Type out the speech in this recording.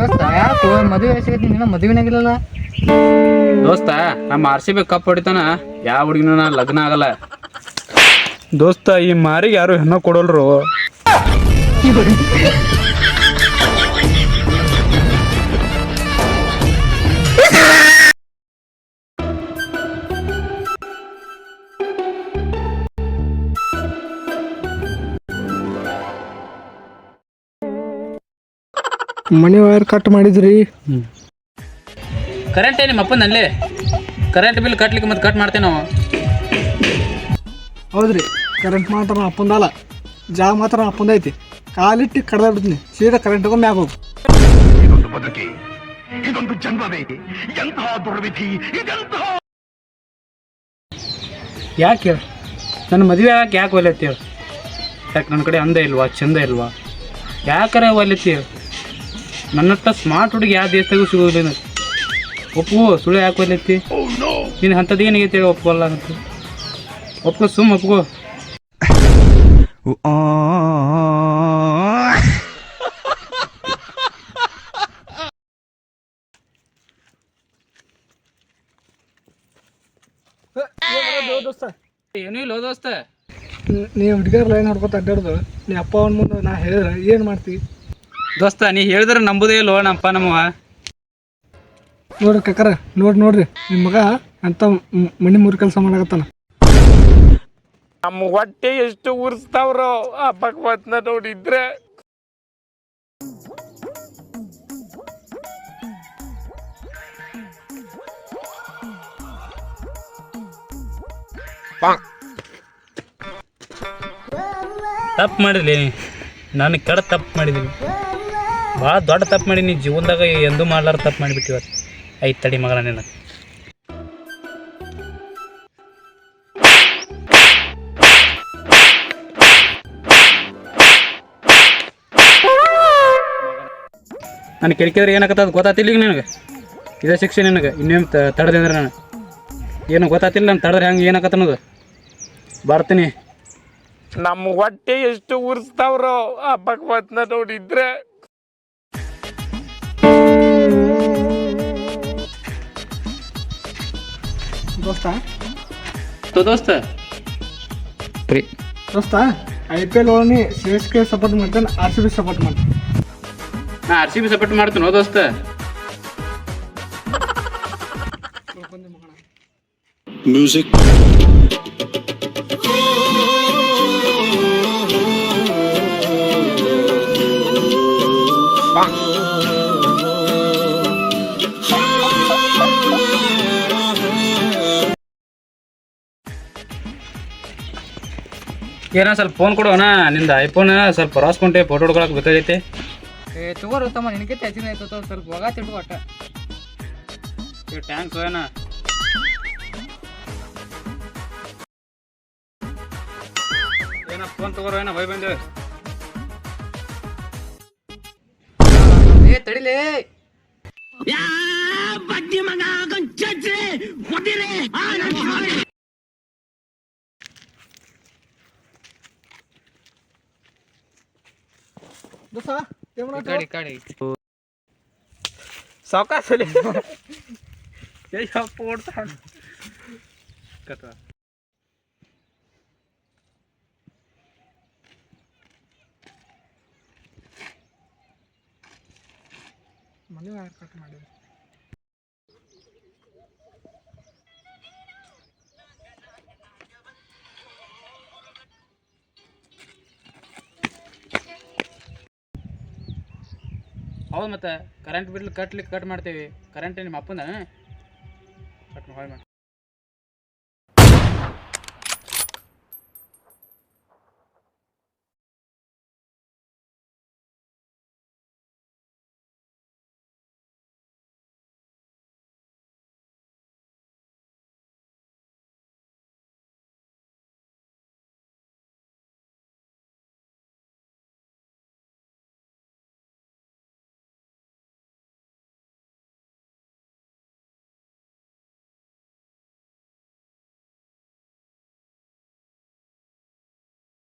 ದೋಸ್ತ ಯಾಕೋ ಮದುವೆ ಸಿಗತ್ತಿ ನಿನ್ನ ಮದುವೆನಾಗಿಲ್ಲಲ್ಲ ದೋಸ್ತ ನಮ್ಮ ಆರ್ ಸಿ ಬಿ ಕಪ್ ಹೊಡಿತಾನ ಯಾವ ಹುಡುಗಿನ ಲಗ್ನ ಆಗಲ್ಲ. ದೋಸ್ತ ಈ ಮಾರಿಗೆ ಯಾರು ಹೆಣ್ಣು ಕೊಡಲ್ರು? ಮನೆ ವೈರ್ ಕಟ್ ಮಾಡಿದ್ರಿ. ಕರೆಂಟ್ ನಿಮ್ಮ ಅಪ್ಪನಲ್ಲಿ? ಕರೆಂಟ್ ಬಿಲ್ ಕಟ್ಲಿಕ್ಕೆ ಮತ್ತೆ ಕಟ್ ಮಾಡ್ತೇವೆ ನಾವು. ಹೌದ್ರಿ ಕರೆಂಟ್ ಮಾತ್ರ ಅಪ್ಪಂದಲ್ಲ ಜಾಗ ಮಾತ್ರ ಅಪ್ಪಂದೈತಿ ಕಾಲಿಟ್ಟು ಕಡ್ದಾಡ್ಬಿಡ್ತೀನಿ ಸೀದಾ ಕರೆಂಟ್ ಹೋಗಿ. ಮ್ಯಾಗ ಇದೆಂತಹ ಯಾಕೆ ಹೇಳಿ? ನನ್ನ ಮದುವೆ ಯಾಕೆ ಯಾಕೆ ಒಲೆತ್ತೀವಿ ಯಾಕೆ ನನ್ನ ಕಡೆ ಅಂದ ಇಲ್ವಾ ಚಂದ ಇಲ್ವಾ? ಯಾಕರೆ ಒಲ್ಲೆತ್ತಿ ನನ್ನತ್ತ ಸ್ಮಾರ್ಟ್ ಹುಡುಗಿ ಯಾವ ದೇಶದಾಗೂ ಸಿಗೋದಿಲ್ಲ ಒಪ್ಪು, ಸುಳ್ಳು ಯಾಕೆ ಬರ್ಲೈತಿ ನೀನು ಅಂಥದ್ದು ಏನಾಗೈತಿ ಹೇಳಿ ಒಪ್ಪಲ್ಲ ಅಂತ ಒಪ್ಕೋ ಸುಮ್ಮ ಒಪ್ಕೋ. ದೋಸ್ತ ಏನೂ ಇಲ್ಲ ದೋಸ್ತ. ನೀ ಹುಡುಗರ ಲೈನ್ ಹೊಡ್ಕೊತ ಅಡ್ಡಾಡ್ದು. ನೀ ಅಪ್ಪ ಅವನ ಮುಂದೆ ನಾ ಹೇಳಿದ್ರೆ ಏನು ಮಾಡ್ತಿ? ದೋಸ್ತ ನೀ ಹೇಳಿದ್ರೆ ನಂಬುದೇ ಇಲ್ವೋ ನಮ್ಮಪ್ಪ ನಮ್ಮವ ನೋಡ್ರಿ ಕಕ್ಕರ ನೋಡ್ರಿ ನೋಡ್ರಿ. ನಿಮ್ಮ ಮಗ ಅಂತ ಮಣ್ಣಿ ಮೂರು ಮುರಿ ಕೆಲಸ ಮಾಡಕತ್ತಾನ. ನಮ್ಮ ಹೊಟ್ಟೆ ಎಷ್ಟು ಉರ್ಸ್ತಾವ್ರೋ ಆ ಭಗವತ್ನ ನೋಡಿದ್ರೆ. ತಪ್ಪು ಮಾಡಿದ್ಲಿ ನಾನು ಕೆಡ ತಪ್ಪು ಮಾಡಿದ್ದೀನಿ. ಭಾಳ ದೊಡ್ಡ ತಪ್ಪು ಮಾಡಿ ನೀ ಜೀವನದಾಗ ಎಂದೂ ಮಾಡ್ಲಾರ ತಪ್ಪು ಮಾಡಿಬಿಟ್ಟು ಇವತ್ತು ಐದು ತಡಿ ಮಗಳ ನಿನ್ನ ನಾನು ಕಿಡಿಕಿದ್ರೆ ಏನಾಗತ್ತದ ಗೊತ್ತಾತಿಲ್ಲ ಈಗ ನಿನಗೆ. ಇದೇ ಶಿಕ್ಷೆ ನಿನಗೆ. ಇನ್ನೇನು ತಡದೆ ಅಂದ್ರೆ ನಾನು. ಏನು ಗೊತ್ತಾತಿಲ್ಲ ನಾನು ತಡೆದ್ರೆ ಹೆಂಗೆ ಏನಾಗತ್ತ ಅನ್ನೋದು ಬರ್ತೀನಿ. ನಮ್ಮ ಹೊಟ್ಟೆ ಎಷ್ಟು ಉರ್ಸ್ತಾವ್ರೋ ಆ ಭಗವತ್ನ ನೋಡಿದ್ರೆ ದೋಸ್ತ? ತೋ ದೋಸ್ತ. ಪ್ರೀ. ದೋಸ್ತ ಐ ಪಿ ಎಲ್ ಒಳಗೆ ಸಿ ಎಸ್ ಕೆ ಸಪೋರ್ಟ್ ಮಾಡ್ತಾನೆ ಆರ್ ಸಿ ಬಿ ಸಪೋರ್ಟ್ ಮಾಡ್ತಾನೆ. ನಾ ಆರ್ ಸಿ ಬಿ ಸಪೋರ್ಟ್ ಮಾಡ್ತೀನಿ ದೋಸ್ತ. ಏನೋ ಸ್ವಲ್ಪ ಫೋನ್ ಕೊಡೋಣ? ನಿಂದ ಐಫೋನ್ ಸ್ವಲ್ಪ ರಾಸ್ಕೊಂಡೆ ಫೋಟೋ ಹೊಡ್ಕೊಳಕ್ ಬೇಕಾಗೈತೆ. ಏ ತಗೋರು ತಮ್ಮ ನಿನಗೆ ಹೆಚ್ಚಿನ ಆಯ್ತು ತಗೋ, ಸ್ವಲ್ಪ ಹೋಗ ತಿಳ್ಕೊ ಒಟ್ಟ. ಟ್ಯಾಂಕ್ಸ್ ಏನ ಏನ ಫೋನ್ ತಗೋರೋ ಏನ ಬೈ ಬಂದೆ? ಏ ತಡಿಲೇ. ದೋಸ್ತ ಏನ್ ಈ ಮಾಡಾತ್ತಿ? ಕಡೆ ಈ ಕಡೆ. ಸಾವಕಾಶಲಿ ಮನೆ ವೈರ್ ಕಟ್ ಮಾಡಿದ್ರಿ? ಹೌದು ಮತ್ತೆ ಕರೆಂಟ್ ಬಿಲ್ ಕಟ್ಲಿಕ್ಕೆ ಕಟ್ ಮಾಡ್ತೀವಿ. ಕರೆಂಟ್ ನಿಮ್ಮ ಅಪ್ಪನ ಕಟ್ ಮಾಡಿ.